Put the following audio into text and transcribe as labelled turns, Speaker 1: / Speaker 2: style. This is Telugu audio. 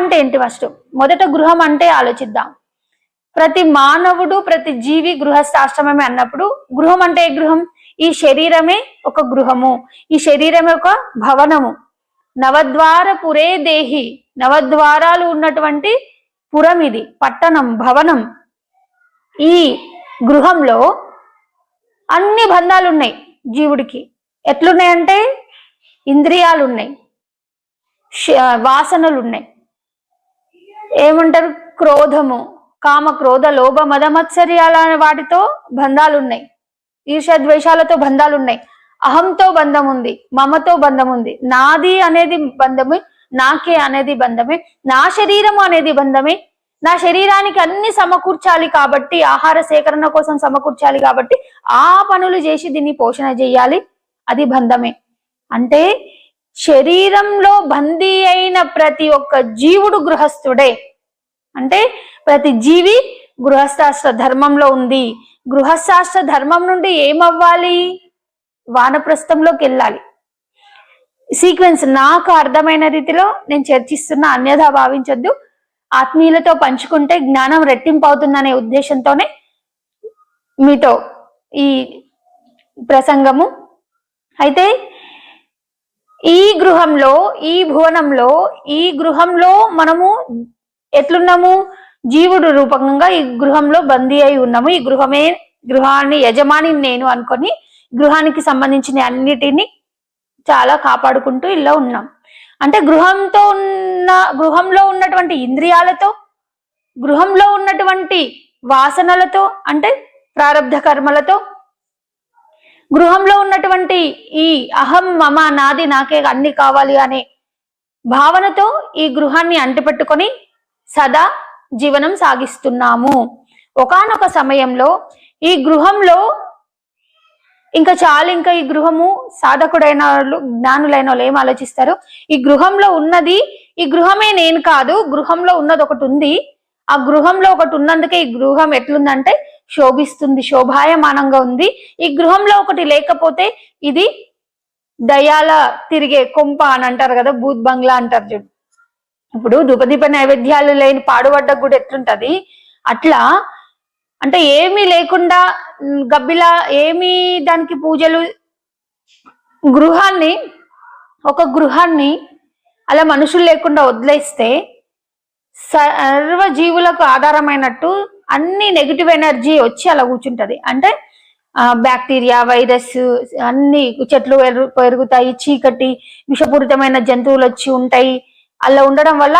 Speaker 1: అంటే ఏంటి ఫస్ట్ మొదట గృహం అంటే ఆలోచిద్దాం. ప్రతి మానవుడు ప్రతి జీవి గృహస్థాశ్రమమే అన్నప్పుడు గృహం అంటే ఏ గృహం? ఈ శరీరమే ఒక గృహము. ఈ శరీరమే ఒక భవనము. నవద్వార పురే దేహి. నవద్వారాలు ఉన్నటువంటి పురం ఇది పట్టణం భవనం. ఈ గృహంలో అన్ని బంధాలు ఉన్నాయి జీవుడికి. ఎట్లున్నాయంటే? ఇంద్రియాలు ఉన్నాయి వాసనలు ఉన్నాయి ఏమంటారు? క్రోధము. కామ క్రోధ లోభ మద మత్సర్యాల వాటితో బంధాలు ఉన్నాయి ఈర్ష్య ద్వేషాలతో బంధాలు ఉన్నాయి అహంతో బంధం ఉంది మమతో బంధం ఉంది నాది అనేది బంధమే. నాకే అనేది బంధమే. నా శరీరము అనేది బంధమే. నా శరీరానికి అన్ని సమకూర్చాలి కాబట్టి ఆహార సేకరణ కోసం సమకూర్చాలి కాబట్టి ఆ పనులు చేసి దీన్ని పోషణ చేయాలి. అది బంధమే. అంటే శరీరంలో బందీ అయిన ప్రతి ఒక్క జీవుడు గృహస్థుడే. అంటే ప్రతి జీవి గృహస్థాస్త్ర ధర్మంలో ఉంది. గృహస్థాస్త్ర ధర్మం నుండి ఏమవ్వాలి? వానప్రస్థంలోకి వెళ్ళాలి. సీక్వెన్స్ నాకు అర్థమైన రీతిలో నేను చర్చిస్తున్న అన్యథా భావించొద్దు. ఆత్మీయులతో పంచుకుంటే జ్ఞానం రెట్టింపు అవుతుందనే ఉద్దేశంతోనే మీతో ఈ ప్రసంగము. అయితే ఈ గృహంలో ఈ భువనంలో ఈ గృహంలో మనము ఎట్లున్నాము? జీవుడు రూపకంగా ఈ గృహంలో బందీ అయి ఉన్నాము. ఈ గృహమే గృహాన్ని యజమాని నేను అనుకొని గృహానికి సంబంధించిన అన్నిటిని చాలా కాపాడుకుంటూ ఇలా ఉన్నాం. అంటే గృహంతో ఉన్న గృహంలో ఉన్నటువంటి ఇంద్రియాలతో గృహంలో ఉన్నటువంటి వాసనలతో అంటే ప్రారంధ కర్మలతో గృహంలో ఉన్నటువంటి ఈ అహం మమ నాది నాకే అన్ని కావాలి అనే భావనతో ఈ గృహాన్ని అంటిపెట్టుకొని సదా జీవనం సాగిస్తున్నాము. ఒకానొక సమయంలో ఈ గృహంలో ఇంకా చాలు ఇంకా ఈ గృహము సాధకుడైన వాళ్ళు జ్ఞానులైన వాళ్ళు ఏం ఆలోచిస్తారు? ఈ గృహంలో ఉన్నది ఈ గృహమే నేను కాదు గృహంలో ఉన్నది ఒకటి ఉంది. ఆ గృహంలో ఒకటి ఉన్నందుకే ఈ గృహం ఎట్లుందంటే శోభిస్తుంది శోభాయమానంగా ఉంది. ఈ గృహంలో ఒకటి లేకపోతే ఇది దయాల తిరిగే కొంప అని అంటారు కదా భూత్ బంగ్లా అంటారు చూడు. ఇప్పుడు ధూపదీప నైవేద్యాలు లేని పాడుబడ్డ కూడా ఎట్లుంటది? అట్లా అంటే ఏమీ లేకుండా గబ్బిలా ఏమీ దానికి పూజలు గృహాన్ని ఒక గృహాన్ని అలా మనుషులు లేకుండా వదిలేస్తే సర్వ జీవులకు ఆధారమైనట్టు అన్ని నెగిటివ్ ఎనర్జీ వచ్చి అలా కూర్చుంటది. అంటే బ్యాక్టీరియా వైరస్ అన్ని చెట్లు పెరుగు- పెరుగుతాయి చీకటి విషపూరితమైన జంతువులు వచ్చి ఉంటాయి. అలా ఉండడం వల్ల